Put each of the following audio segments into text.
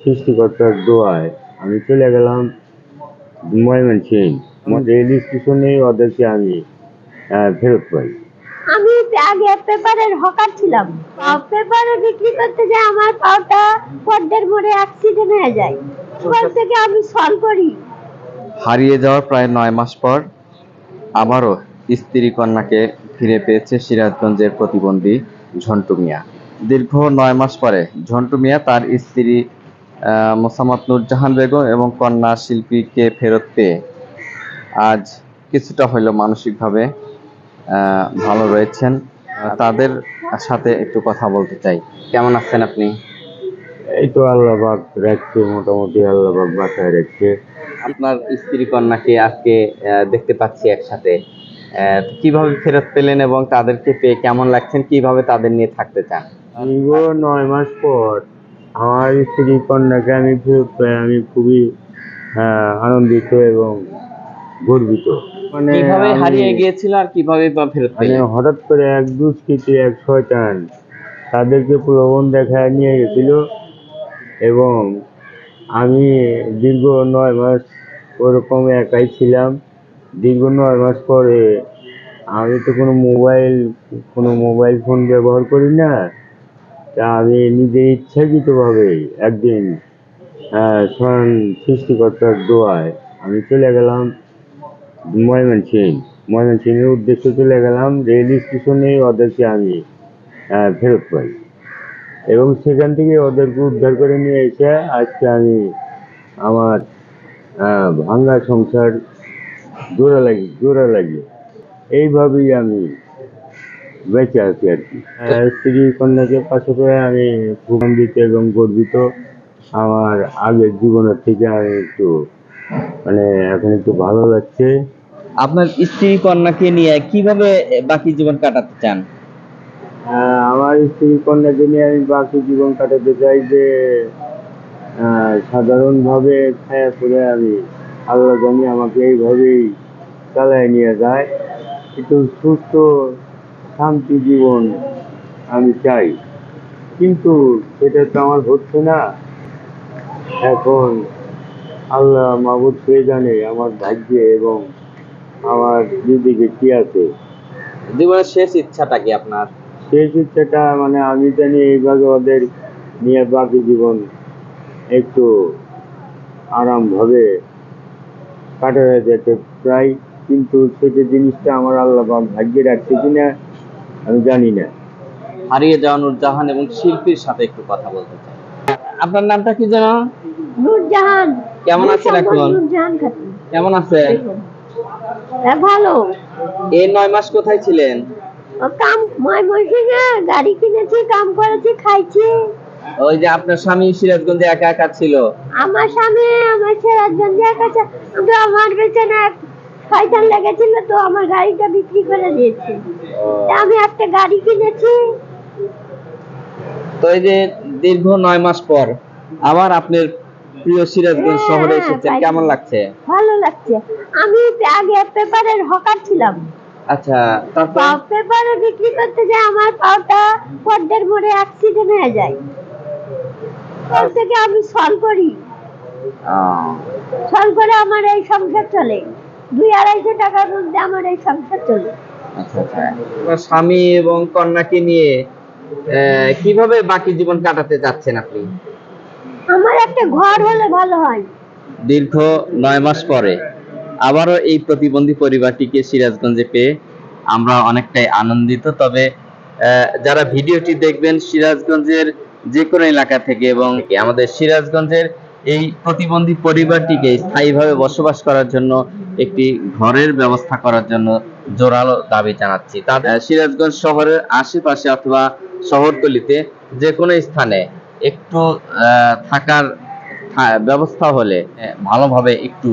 সৃষ্টিকর্তার দোয়ায় আমি চলে গেলাম ময়মনসিং আমার রেল স্টেশনে ওদেরকে আমি আহ, ফেরত পাই। আমি আগে পেপারের হকার ছিলাম। পেপারে বিক্রি করতে যে আমার পাওটা পদ্মের মোড়ে অ্যাক্সিডেন্ট হয়ে যায়। ওখান থেকে আমি সলভ করি। হারিয়ে যাওয়ার প্রায় নয় মাস পর আবারও স্ত্রী কন্যাকে ফিরে পেয়েছে সিরাজগঞ্জের প্রতিবন্ধী ঝন্টু মিয়া। দীর্ঘ নয় মাস পরে ঝন্টু মিয়া তার স্ত্রী আহ, মোসাম্মদ নুরজাহান বেগম এবং কন্যা শিল্পীকে ফেরত পেয়ে আজ কিছুটা হলেও মানসিকভাবে ভালো রয়েছেন। তাদের সাথে একটু কথা বলতে চাই। কেমন আছেন আপনি? এই তো আল্লাহবাক রাখছে মোটামুটি আল্লাহবাক বাসায় রাখছে। আপনার স্ত্রী কন্যাকে আজকে দেখতে পাচ্ছি একসাথে। কীভাবে ফেরত পেলেন এবং তাদেরকে পেয়ে কেমন লাগছেন? কীভাবে তাদের নিয়ে থাকতে চান? নয় মাস পর। আমার স্ত্রী কন্যাকে আমি ফেরত পাই আমি খুবই আনন্দিত এবং গর্বিত। মানে কীভাবে হারিয়ে গিয়েছিল আর কীভাবে বা ফেরত মানে হঠাৎ করে এক দুষ্কৃতী এক শয়তান তাদেরকে প্রলোভন দেখায় নিয়ে গেছিল এবং আমি দীর্ঘ নয় মাস ওরকম একাই ছিলাম। দীর্ঘ নয় মাস পরে আমি তো কোনো মোবাইল কোনো মোবাইল ফোন ব্যবহার করি না। তা আমি নিজে ইচ্ছাকৃতভাবে একদিন স্বয়ং সৃষ্টিকর্তার দোয়ায় আমি চলে গেলাম ময়মনসিং ময়মনসিংহের উদ্দেশ্যে চলে গেলাম, রেল স্টেশনে ওদেরকে আমি ফেরত পাই। এবং সেখান থেকে ওদেরকে উদ্ধার করে নিয়ে এসে আজকে আমি আমার ভাঙ্গা সংসার জোড়া লাগি জোড়া লাগি। এইভাবেই আমি বেঁচে আছি আর কি। স্ত্রী কন্যাকে পাশে করে আমি খুব আনন্দিত এবং গর্বিত। আমার আগের জীবনের থেকে আমি একটু মানে এখন একটু ভালো লাগছে। আপনার স্ত্রী কন্যাকে নিয়ে কীভাবে বাকি জীবন কাটাতে চান? আহ, আমার স্ত্রী কন্যাকে নিয়ে আমি বাকি জীবন কাটাতে চাই যে আহ, সাধারণভাবে খায়া করে আমি আল্লাহ জানি আমাকে এইভাবেই চালায় নিয়ে যায়। একটু সুস্থ শান্তি জীবন আমি চাই। কিন্তু সেটা তো আমার হচ্ছে না। এখন আল্লাহ মাবুদ সে জানে আমার ভাগ্যে এবং আমার দিদিকে কি আছে। জীবনের শেষ ইচ্ছাটা কি আপনার? শেষ ইচ্ছাটা মানে আমি জানি এইভাবে ওদের নিয়ে বাকি জীবন একটু আরামভাবে কাটানো যেতে প্রায় কিন্তু সেটা জিনিসটা আমার আল্লাহ ভাগ্যে রাখছে কিনা আমি জানি না। হারিয়ে যাওয়া নুরজাহান এবং শিল্পীর সাথে একটু কথা বলতে চাই। আপনার নামটা কি যেন? নূরজাহান কেমন আছেন এখন? কেমন আছেন? হ্যাঁ, ভালো। এই নয় মাস কোথায় ছিলেন? কাম ময়মনসিংহে গাড়ি কিনেছি কাম করেছি খাইছি। ওই যে আপনার স্বামী সিরাজগঞ্জে একা একা ছিল। আমার স্বামী আমার সিরাজগঞ্জের একা কিন্তু আমার পেছনে এক শয়তান লেগেছিল তো আমার গাড়িটা বিক্রি করে দিয়েছে। আমি একটা গাড়ি কিনেছি। তো এই যে দীর্ঘ নয় মাস পর আবার আপনার প্রিয় সিরাজগঞ্জ হ্যাঁ, শহরে এসেছেন কেমন লাগছে? ভালো লাগছে। আমি আগে পেপারের হকার ছিলাম। আচ্ছা তারপর? পেপারে বিক্রি করতে যে আমার পাওটা পদ্মের মোড়ে অ্যাক্সিডেন্ট হয়ে যায়। ওখান থেকে আমি সলভ করি। সলভ করে আমার এই সংসার চলে। দুই আড়াইশো টাকার মধ্যে আমার এই সংসার চলে। আচ্ছা আচ্ছা। স্বামী এবং কন্যাকে নিয়ে কীভাবে বাকি জীবন কাটাতে যাচ্ছেন আপনি? আমার একটা ঘর হলে ভালো হয়। দীর্ঘ নয় মাস পরে আবারও এই প্রতিবন্ধী পরিবারটিকে সিরাজগঞ্জে পেয়ে আমরা অনেকটাই আনন্দিত। তবে আহ, যারা ভিডিওটি দেখবেন সিরাজগঞ্জের যে কোনো এলাকা থেকে এবং আমাদের সিরাজগঞ্জের এই প্রতিবন্ধী পরিবারটিকে স্থায়ীভাবে বসবাস করার জন্য, একটি ঘরের ব্যবস্থা করার জন্য জোরালো দাবি জানাচ্ছি। তাদের সিরাজগঞ্জ শহরের আশেপাশে অথবা শহরতলিতে যে কোনো স্থানে একটু থাকার ব্যবস্থা হলে ভালোভাবে একটু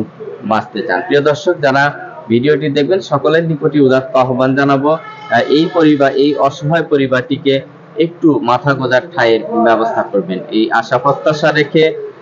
বাঁচতে চান। প্রিয় দর্শক, যারা ভিডিওটি দেখবেন, সকলের নিকটই উদাত্ত আহ্বান জানাব এই পরিবার, এই অসহায় পরিবারটিকে একটু মাথা গোজার ঠাঁইয়ের ব্যবস্থা করবেন। এই আশা প্রত্যাশা রেখে